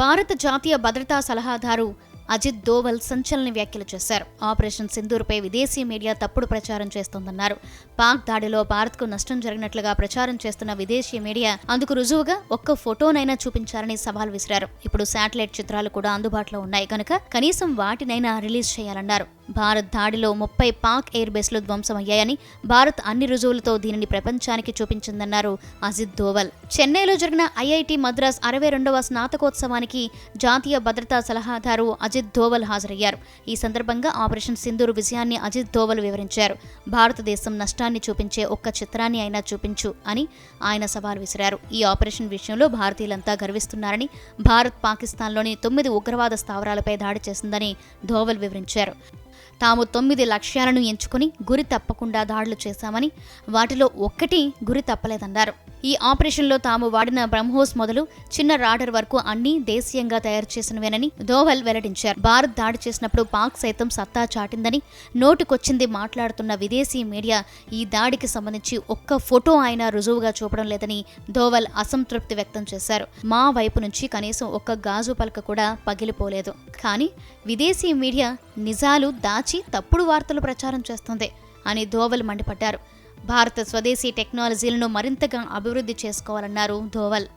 భారత జాతీయ భద్రతా సలహాదారు అజిత్ దోవల్ సంచలన వ్యాఖ్యలు చేశారు. ఆపరేషన్ సింధూర్పై విదేశీ మీడియా తప్పుడు ప్రచారం చేస్తోందన్నారు. పాక్ దాడిలో భారత్కు నష్టం జరిగినట్లుగా ప్రచారం చేస్తున్న విదేశీ మీడియా అందుకు రుజువుగా ఒక్క ఫోటోనైనా చూపించారని సవాల్ విసిరారు. ఇప్పుడు శాటిలైట్ చిత్రాలు కూడా అందుబాటులో ఉన్నాయి. కనుక కనీసం వాటినైనా రిలీజ్ చేయాలన్నారు. భారత్ దాడిలో ముప్పై పాక్ ఎయిర్ బేస్లు ధ్వంసమయ్యాయని భారత్ అన్ని రుజువులతో దీనిని ప్రపంచానికి చూపించిందన్నారు అజిత్ దోవల్. చెన్నైలో జరిగిన ఐఐటి మద్రాస్ అరవై రెండవ స్నాతకోత్సవానికి జాతీయ భద్రతా సలహాదారు అజిత్ దోవల్ హాజరయ్యారు. ఈ సందర్భంగా ఆపరేషన్ సింధూర్ విజయాన్ని అజిత్ దోవల్ వివరించారు. భారతదేశం నష్టాన్ని చూపించే ఒక్క చిత్రాన్ని అయినా చూపించు అని ఆయన సవాల్ విసిరారు. ఈ ఆపరేషన్ విషయంలో భారతీయులంతా గర్విస్తున్నారని భారత్ పాకిస్తాన్లోని తొమ్మిది ఉగ్రవాద స్థావరాలపై దాడి చేసిందని ధోవల్ వివరించారు. తాము తొమ్మిది లక్ష్యాలను ఎంచుకుని గురి తప్పకుండా దాడులు చేశామని వాటిలో ఒక్కటి గురి తప్పలేదన్నారు. ఈ ఆపరేషన్లో తాము వాడిన బ్రహ్మోస్ మొదలు చిన్న రాడర్ వరకు అన్ని దేశీయంగా తయారు చేసినవేనని దోవల్ వెల్లడించారు. భారత్ దాడి చేసినప్పుడు పాక్ సైతం సత్తా చాటిందని నోటికొచ్చింది మాట్లాడుతున్న విదేశీ మీడియా ఈ దాడికి సంబంధించి ఒక్క ఫోటో అయినా రుజువుగా చూపడం లేదని దోవల్ అసంతృప్తి వ్యక్తం చేశారు. మా వైపు నుంచి కనీసం ఒక్క గాజు పలక కూడా పగిలిపోలేదు. కానీ విదేశీ మీడియా నిజాలు దాచి తప్పుడు వార్తలు ప్రచారం చేస్తుంది అని దోవల్ మండిపడ్డారు. భారత స్వదేశీ టెక్నాలజీలను మరింతగా అభివృద్ధి చేసుకోవాలన్నారు ధోవల్.